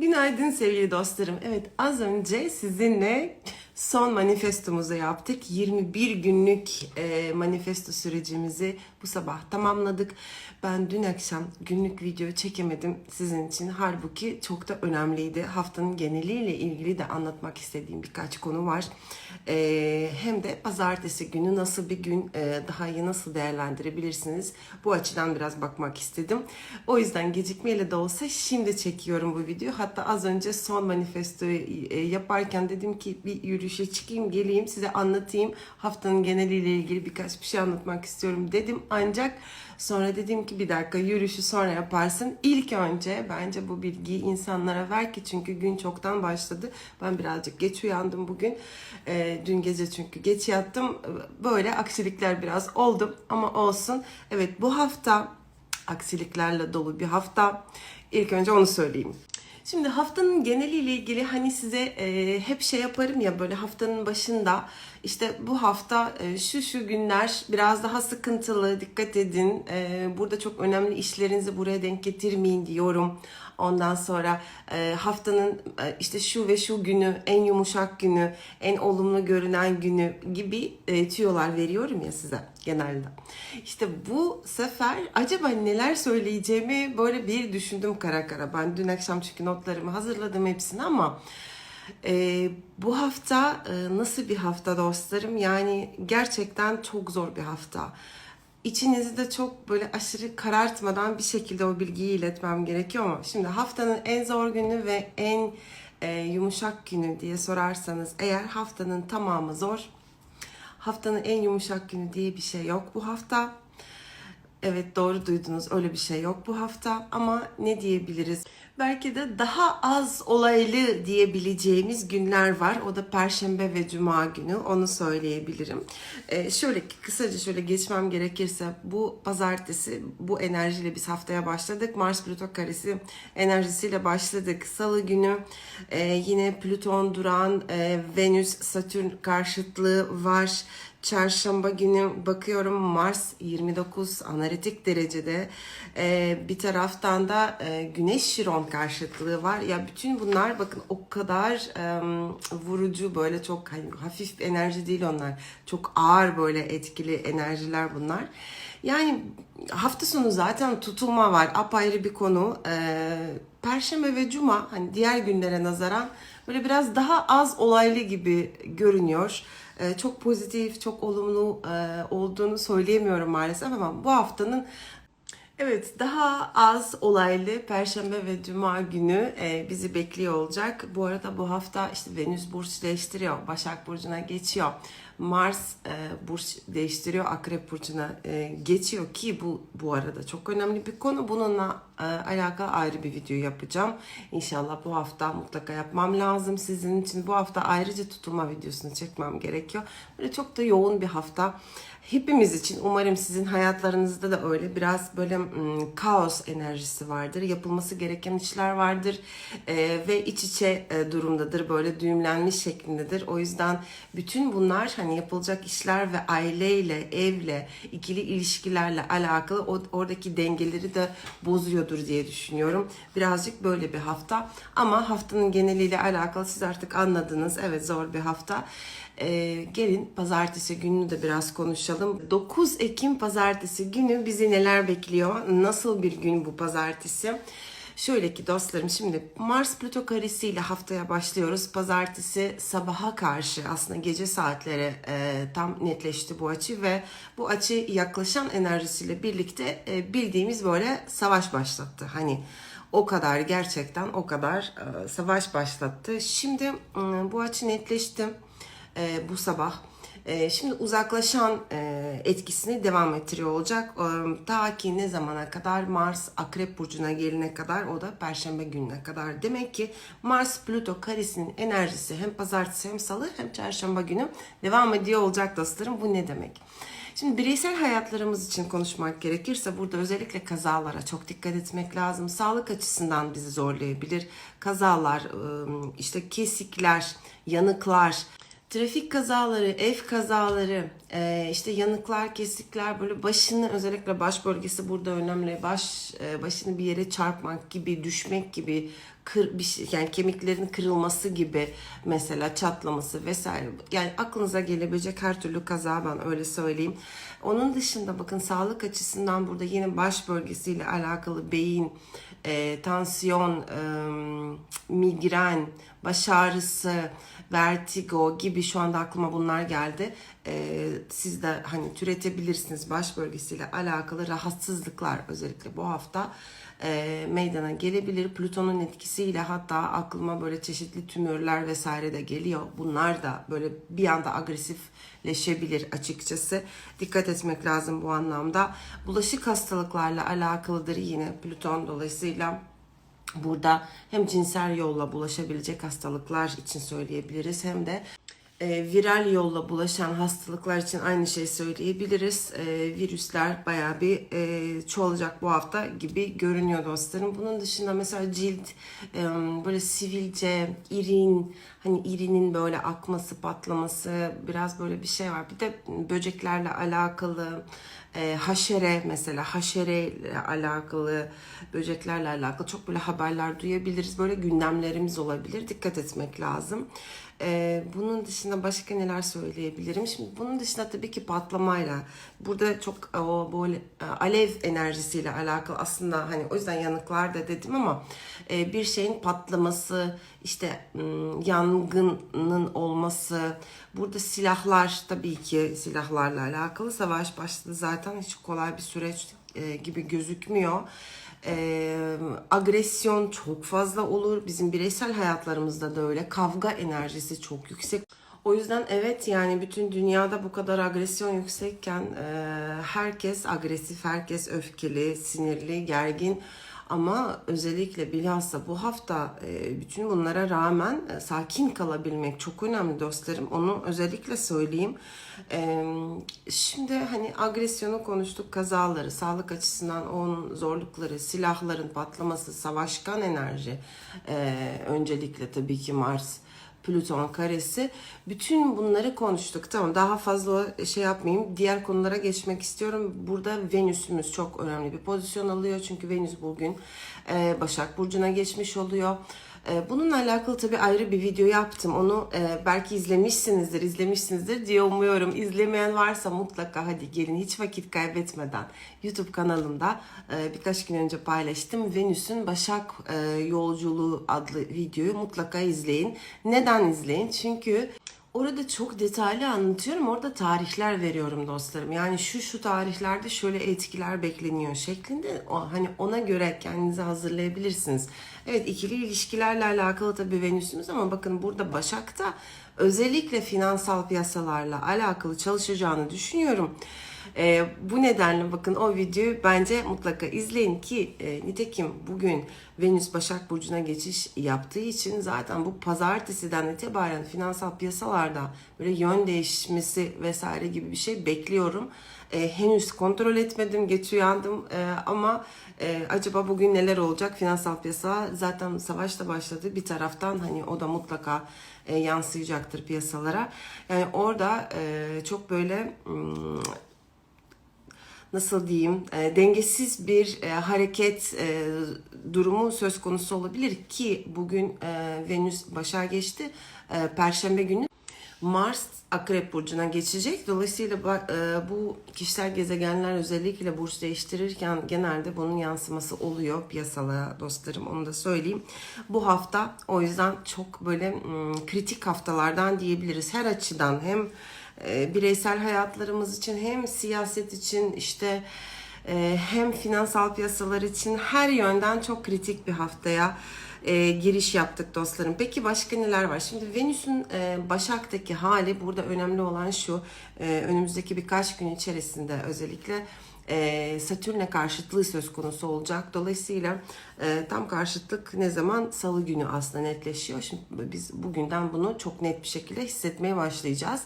Günaydın sevgili dostlarım. Evet az önce sizinle son manifestomuzu yaptık. 21 günlük e, manifesto sürecimizi bu sabah tamamladık. Ben dün akşam günlük video çekemedim sizin için. Halbuki çok da önemliydi. Haftanın geneliyle ilgili de anlatmak istediğim birkaç konu var. E, hem de pazartesi günü nasıl bir gün e, daha iyi nasıl değerlendirebilirsiniz? Bu açıdan biraz bakmak istedim. O yüzden gecikmeyle de olsa şimdi çekiyorum bu videoyu. Hatta az önce son manifestoyu e, yaparken dedim ki bir yürüyüşe çıkayım geleyim size anlatayım. Haftanın geneliyle ilgili birkaç bir şey anlatmak istiyorum dedim. Ancak sonra dedim ki bir dakika yürüyüşü sonra yaparsın. İlk önce bence bu bilgiyi insanlara ver ki çünkü gün çoktan başladı. Ben birazcık geç uyandım bugün. E, dün gece çünkü geç yattım. Böyle aksilikler biraz oldu ama olsun. Evet bu hafta aksiliklerle dolu bir hafta. İlk önce onu söyleyeyim. Şimdi haftanın geneliyle ilgili hani size e, hep şey yaparım ya böyle haftanın başında işte bu hafta e, şu şu günler biraz daha sıkıntılı dikkat edin. E, burada çok önemli işlerinizi buraya denk getirmeyin diyorum. Ondan sonra e, haftanın e, işte şu ve şu günü, en yumuşak günü, en olumlu görünen günü gibi e, tüyolar veriyorum ya size genelde. İşte bu sefer acaba neler söyleyeceğimi böyle bir düşündüm kara kara. Ben dün akşam çünkü notlarımı hazırladım hepsini ama e, bu hafta e, nasıl bir hafta dostlarım? Yani gerçekten çok zor bir hafta. İçinizi de çok böyle aşırı karartmadan bir şekilde o bilgiyi iletmem gerekiyor ama şimdi haftanın en zor günü ve en e, yumuşak günü diye sorarsanız eğer haftanın tamamı zor. Haftanın en yumuşak günü diye bir şey yok bu hafta. Evet doğru duydunuz öyle bir şey yok bu hafta ama ne diyebiliriz? Belki de daha az olaylı diyebileceğimiz günler var. O da Perşembe ve Cuma günü onu söyleyebilirim. Ee, şöyle kısaca şöyle geçmem gerekirse bu pazartesi bu enerjiyle biz haftaya başladık. Mars Plüto karesi enerjisiyle başladık. Salı günü e, yine Plüton duran e, Venüs Satürn karşıtlığı var. Çarşamba günü bakıyorum Mars 29 analitik derecede. Ee, bir taraftan da e, Güneş Şiron karşıtlığı var. Ya bütün bunlar bakın o kadar e, vurucu böyle çok hani hafif enerji değil onlar. Çok ağır böyle etkili enerjiler bunlar. Yani hafta sonu zaten tutulma var. Apayrı bir konu. Ee, Perşembe ve Cuma hani diğer günlere nazaran böyle biraz daha az olaylı gibi görünüyor. Ee, çok pozitif, çok olumlu e, olduğunu söyleyemiyorum maalesef ama bu haftanın Evet, daha az olaylı Perşembe ve Cuma günü e, bizi bekliyor olacak. Bu arada bu hafta işte Venüs burç değiştiriyor, Başak Burcu'na geçiyor. Mars e, burç değiştiriyor, Akrep Burcu'na e, geçiyor ki bu bu arada çok önemli bir konu. Bununla alakalı ayrı bir video yapacağım. İnşallah bu hafta mutlaka yapmam lazım sizin için. Bu hafta ayrıca tutulma videosunu çekmem gerekiyor. Böyle çok da yoğun bir hafta. Hepimiz için umarım sizin hayatlarınızda da öyle biraz böyle mm, kaos enerjisi vardır. Yapılması gereken işler vardır e, ve iç içe e, durumdadır. Böyle düğümlenmiş şeklindedir. O yüzden bütün bunlar hani yapılacak işler ve aileyle, evle, ikili ilişkilerle alakalı o, oradaki dengeleri de bozuyordur diye düşünüyorum. Birazcık böyle bir hafta ama haftanın geneliyle alakalı siz artık anladınız. Evet zor bir hafta. Ee, gelin pazartesi gününü de biraz konuşalım. 9 Ekim pazartesi günü bizi neler bekliyor? Nasıl bir gün bu pazartesi? Şöyle ki dostlarım şimdi Mars Plüto karesiyle haftaya başlıyoruz. Pazartesi sabaha karşı aslında gece saatlere e, tam netleşti bu açı ve bu açı yaklaşan enerjisiyle birlikte e, bildiğimiz böyle savaş başlattı. Hani o kadar gerçekten o kadar e, savaş başlattı. Şimdi e, bu açı netleşti e, bu sabah. E, şimdi uzaklaşan e, etkisini devam ettiriyor olacak. E, ta ki ne zamana kadar Mars Akrep Burcu'na gelene kadar o da Perşembe gününe kadar. Demek ki Mars Plüto karesinin enerjisi hem pazartesi hem salı hem çarşamba günü devam ediyor olacak dostlarım. Bu ne demek? Şimdi bireysel hayatlarımız için konuşmak gerekirse burada özellikle kazalara çok dikkat etmek lazım. Sağlık açısından bizi zorlayabilir. Kazalar, ıı, işte kesikler, yanıklar, Trafik kazaları, ev kazaları, e, işte yanıklar, kesikler, böyle başını özellikle baş bölgesi burada önemli. Baş e, başını bir yere çarpmak gibi, düşmek gibi kır, bir şey, yani kemiklerin kırılması gibi mesela çatlaması vesaire. Yani aklınıza gelebilecek her türlü kaza ben öyle söyleyeyim. Onun dışında bakın sağlık açısından burada yine baş bölgesiyle alakalı beyin, e, tansiyon, e, migren, baş ağrısı, vertigo gibi şu anda aklıma bunlar geldi. E, siz de hani türetebilirsiniz baş bölgesiyle alakalı rahatsızlıklar özellikle bu hafta e, meydana gelebilir. Plüton'un etkisiyle hatta aklıma böyle çeşitli tümörler vesaire de geliyor. Bunlar da böyle bir anda agresifleşebilir açıkçası. Dikkat etmek lazım bu anlamda. Bulaşık hastalıklarla alakalıdır yine Plüton dolayısıyla. Burada hem cinsel yolla bulaşabilecek hastalıklar için söyleyebiliriz hem de e, viral yolla bulaşan hastalıklar için aynı şeyi söyleyebiliriz. E, virüsler bayağı bir e, çoğalacak bu hafta gibi görünüyor dostlarım. Bunun dışında mesela cilt e, böyle sivilce, irin, hani irinin böyle akması, patlaması biraz böyle bir şey var. Bir de böceklerle alakalı e, haşere mesela haşere alakalı böceklerle alakalı çok böyle haberler duyabiliriz. Böyle gündemlerimiz olabilir. Dikkat etmek lazım. E, bunun dışında başka neler söyleyebilirim? Şimdi bunun dışında tabii ki patlamayla burada çok e, o böyle e, alev enerjisiyle alakalı aslında hani o yüzden yanıklar da dedim ama e, bir şeyin patlaması işte yangının olması burada silahlar tabii ki silahlarla alakalı savaş başladı zaten hiç kolay bir süreç e, gibi gözükmüyor. Ee, agresyon çok fazla olur. Bizim bireysel hayatlarımızda da öyle. Kavga enerjisi çok yüksek. O yüzden evet yani bütün dünyada bu kadar agresyon yüksekken e, herkes agresif, herkes öfkeli, sinirli, gergin. Ama özellikle bilhassa bu hafta e, bütün bunlara rağmen e, sakin kalabilmek çok önemli dostlarım. Onu özellikle söyleyeyim. E, şimdi hani agresyonu konuştuk, kazaları, sağlık açısından onun zorlukları, silahların patlaması, savaşkan enerji. Öncelikle tabii ki Mars. Plüton karesi. Bütün bunları konuştuk. Tamam daha fazla şey yapmayayım. Diğer konulara geçmek istiyorum. Burada Venüs'ümüz çok önemli bir pozisyon alıyor. Çünkü Venüs bugün e, Başak Burcu'na geçmiş oluyor. E, bununla alakalı tabii ayrı bir video yaptım. Onu e, belki izlemişsinizdir, izlemişsinizdir diye umuyorum. İzlemeyen varsa mutlaka hadi gelin hiç vakit kaybetmeden YouTube kanalımda e, birkaç gün önce paylaştım. Venüs'ün Başak e, Yolculuğu adlı videoyu mutlaka izleyin. Neden izleyin? Çünkü Orada çok detaylı anlatıyorum. Orada tarihler veriyorum dostlarım. Yani şu şu tarihlerde şöyle etkiler bekleniyor şeklinde. O, hani ona göre kendinizi hazırlayabilirsiniz. Evet ikili ilişkilerle alakalı tabii Venüs'ümüz ama bakın burada Başak'ta özellikle finansal piyasalarla alakalı çalışacağını düşünüyorum. E, bu nedenle bakın o videoyu bence mutlaka izleyin ki e, nitekim bugün Venüs Başak Burcu'na geçiş yaptığı için zaten bu pazartesiden itibaren finansal piyasalarda böyle yön değişmesi vesaire gibi bir şey bekliyorum. E, henüz kontrol etmedim, geç uyandım e, ama e, acaba bugün neler olacak? Finansal piyasa zaten savaş da başladı. Bir taraftan hani o da mutlaka e, yansıyacaktır piyasalara. Yani orada e, çok böyle hmm, nasıl diyeyim e, dengesiz bir e, hareket e, durumu söz konusu olabilir ki bugün e, Venüs başa geçti. E, Perşembe günü Mars Akrep Burcu'na geçecek. Dolayısıyla e, bu kişisel gezegenler özellikle burç değiştirirken genelde bunun yansıması oluyor piyasalara dostlarım onu da söyleyeyim. Bu hafta o yüzden çok böyle m, kritik haftalardan diyebiliriz. Her açıdan hem e, bireysel hayatlarımız için hem siyaset için işte e, hem finansal piyasalar için her yönden çok kritik bir haftaya e, giriş yaptık dostlarım. Peki başka neler var? Şimdi Venüs'ün Başak'taki hali burada önemli olan şu. Önümüzdeki birkaç gün içerisinde özellikle Satürn'e karşıtlığı söz konusu olacak. Dolayısıyla tam karşıtlık ne zaman? Salı günü aslında netleşiyor. Şimdi biz bugünden bunu çok net bir şekilde hissetmeye başlayacağız.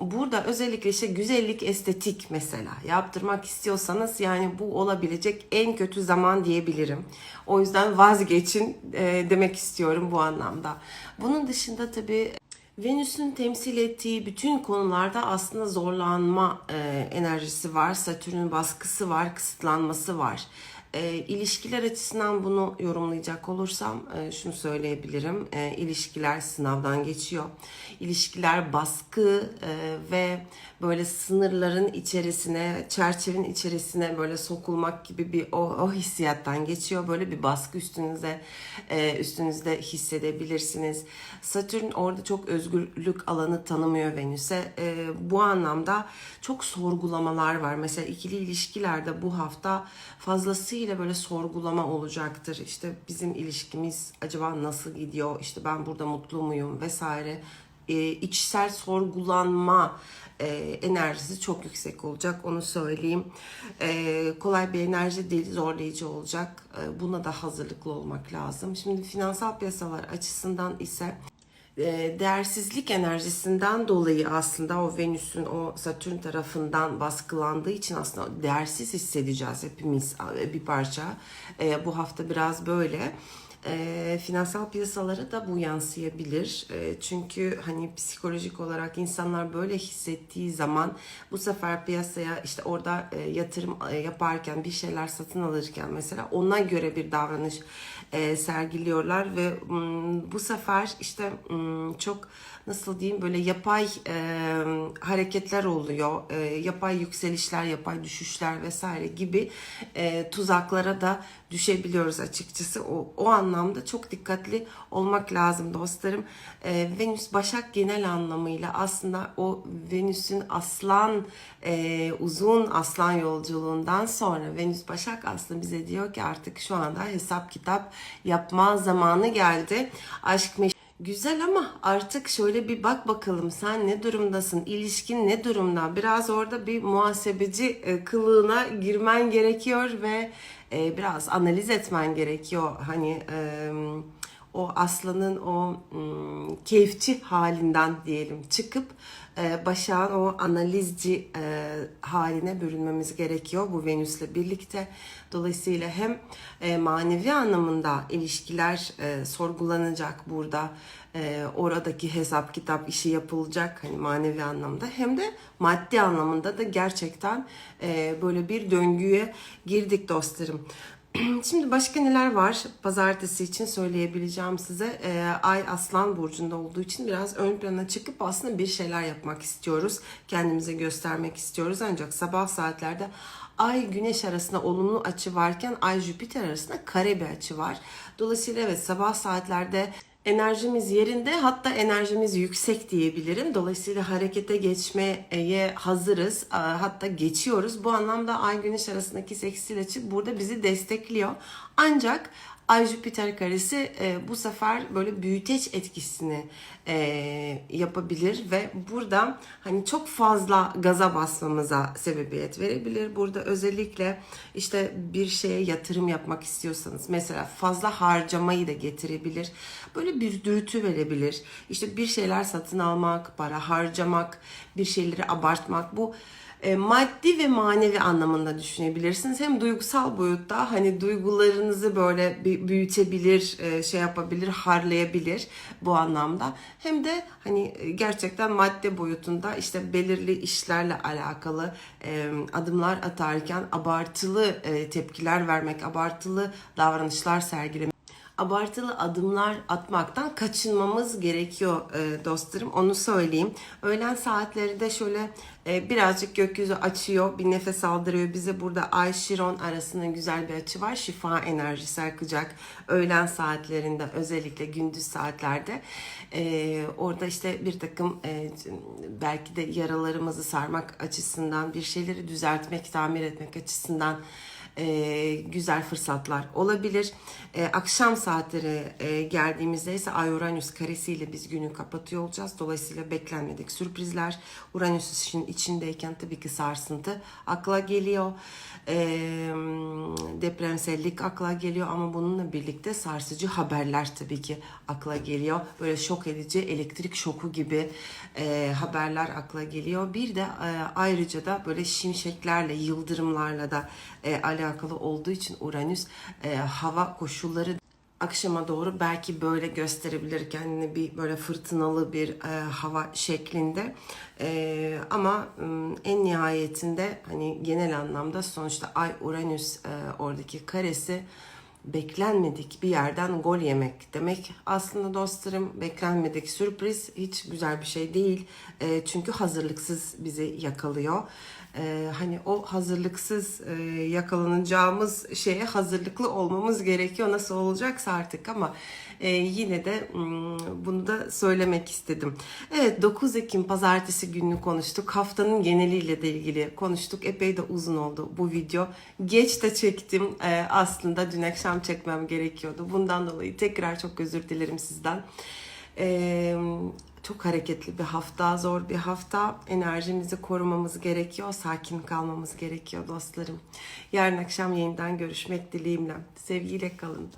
Burada özellikle işte güzellik estetik mesela yaptırmak istiyorsanız yani bu olabilecek en kötü zaman diyebilirim. O yüzden vazgeçin demek istiyorum bu anlamda. Bunun dışında tabii Venüs'ün temsil ettiği bütün konularda aslında zorlanma enerjisi var. Satürn'ün baskısı var, kısıtlanması var. E, ilişkiler açısından bunu yorumlayacak olursam e, şunu söyleyebilirim. E, ilişkiler sınavdan geçiyor. İlişkiler baskı e, ve böyle sınırların içerisine, çerçevenin içerisine böyle sokulmak gibi bir o, o hissiyattan geçiyor. Böyle bir baskı üstünüze e, üstünüzde hissedebilirsiniz. Satürn orada çok özgürlük alanı tanımıyor Venüs'e. E, bu anlamda çok sorgulamalar var. Mesela ikili ilişkilerde bu hafta fazlasıyla böyle sorgulama olacaktır. İşte bizim ilişkimiz acaba nasıl gidiyor? İşte ben burada mutlu muyum vesaire. E, içsel sorgulanma e, enerjisi çok yüksek olacak onu söyleyeyim. E, kolay bir enerji değil, zorlayıcı olacak. E, buna da hazırlıklı olmak lazım. Şimdi finansal piyasalar açısından ise e, değersizlik enerjisinden dolayı aslında o Venüs'ün o Satürn tarafından baskılandığı için aslında değersiz hissedeceğiz hepimiz e, bir parça. E, bu hafta biraz böyle. E, finansal piyasalara da bu yansıyabilir. E, çünkü hani psikolojik olarak insanlar böyle hissettiği zaman bu sefer piyasaya işte orada e, yatırım e, yaparken bir şeyler satın alırken mesela ona göre bir davranış e, sergiliyorlar ve mm, bu sefer işte mm, çok nasıl diyeyim böyle yapay e, hareketler oluyor. E, yapay yükselişler, yapay düşüşler vesaire gibi e, tuzaklara da düşebiliyoruz açıkçası. O, o anlamda çok dikkatli olmak lazım dostlarım. E, Venüs Başak genel anlamıyla aslında o Venüs'ün aslan e, uzun aslan yolculuğundan sonra Venüs Başak aslında bize diyor ki artık şu anda hesap kitap yapma zamanı geldi. Aşk meş Güzel ama artık şöyle bir bak bakalım sen ne durumdasın, ilişkin ne durumda? Biraz orada bir muhasebeci e, kılığına girmen gerekiyor ve e, biraz analiz etmen gerekiyor. Hani o aslanın o ım, keyifçi halinden diyelim çıkıp e, Başak'ın o analizci e, haline bürünmemiz gerekiyor bu Venüs'le birlikte. Dolayısıyla hem e, manevi anlamında ilişkiler e, sorgulanacak burada. E, oradaki hesap kitap işi yapılacak hani manevi anlamda hem de maddi anlamında da gerçekten e, böyle bir döngüye girdik dostlarım. Şimdi başka neler var? Pazartesi için söyleyebileceğim size. Ee, Ay Aslan Burcu'nda olduğu için biraz ön plana çıkıp aslında bir şeyler yapmak istiyoruz. Kendimize göstermek istiyoruz. Ancak sabah saatlerde Ay Güneş arasında olumlu açı varken Ay Jüpiter arasında kare bir açı var. Dolayısıyla evet sabah saatlerde enerjimiz yerinde hatta enerjimiz yüksek diyebilirim. Dolayısıyla harekete geçmeye hazırız. Hatta geçiyoruz. Bu anlamda Ay Güneş arasındaki seksil açı burada bizi destekliyor. Ancak Ay Jüpiter karesi e, bu sefer böyle büyüteç etkisini e, yapabilir ve burada hani çok fazla gaza basmamıza sebebiyet verebilir. Burada özellikle işte bir şeye yatırım yapmak istiyorsanız mesela fazla harcamayı da getirebilir. Böyle bir dürtü verebilir. İşte bir şeyler satın almak, para harcamak, bir şeyleri abartmak bu e, maddi ve manevi anlamında düşünebilirsiniz. Hem duygusal boyutta hani duygularınızı böyle büyütebilir, e, şey yapabilir, harlayabilir bu anlamda. Hem de hani gerçekten madde boyutunda işte belirli işlerle alakalı e, adımlar atarken abartılı tepkiler vermek, abartılı davranışlar sergilemek abartılı adımlar atmaktan kaçınmamız gerekiyor e, dostlarım. Onu söyleyeyim. Öğlen saatlerinde şöyle e, birazcık gökyüzü açıyor, bir nefes aldırıyor bize. Burada Ay Şiron arasında güzel bir açı var. Şifa enerjisi akacak. Öğlen saatlerinde özellikle gündüz saatlerde. E, orada işte bir takım belki de yaralarımızı sarmak açısından, bir şeyleri düzeltmek, tamir etmek açısından e, güzel fırsatlar olabilir. E, akşam saatleri e, geldiğimizde ise Ay Uranüs karesiyle biz günü kapatıyor olacağız. Dolayısıyla beklenmedik sürprizler. Uranüs işin içindeyken tabii ki sarsıntı akla geliyor. E, depremsellik akla geliyor ama bununla birlikte sarsıcı haberler tabii ki akla geliyor. Böyle şok edici elektrik şoku gibi e, haberler akla geliyor. Bir de e, ayrıca da böyle şimşeklerle, yıldırımlarla da e, alakalı olduğu için Uranüs e, hava koşulları akşama doğru belki böyle gösterebilir kendini bir böyle fırtınalı bir e, hava şeklinde. E, ama en nihayetinde hani genel anlamda sonuçta Ay Uranüs e, oradaki karesi beklenmedik bir yerden gol yemek demek. Aslında dostlarım beklenmedik sürpriz hiç güzel bir şey değil. E, çünkü hazırlıksız bizi yakalıyor. E, hani o hazırlıksız e, yakalanacağımız şeye hazırlıklı olmamız gerekiyor. Nasıl olacaksa artık ama e, yine de mm, bunu da söylemek istedim. Evet 9 Ekim pazartesi gününü konuştuk. Haftanın geneliyle de ilgili konuştuk. Epey de uzun oldu bu video. Geç de çektim. E, aslında dün akşam çekmem gerekiyordu. Bundan dolayı tekrar çok özür dilerim sizden. E, çok hareketli bir hafta, zor bir hafta. Enerjimizi korumamız gerekiyor, sakin kalmamız gerekiyor dostlarım. Yarın akşam yeniden görüşmek dileğimle. Sevgiyle kalın.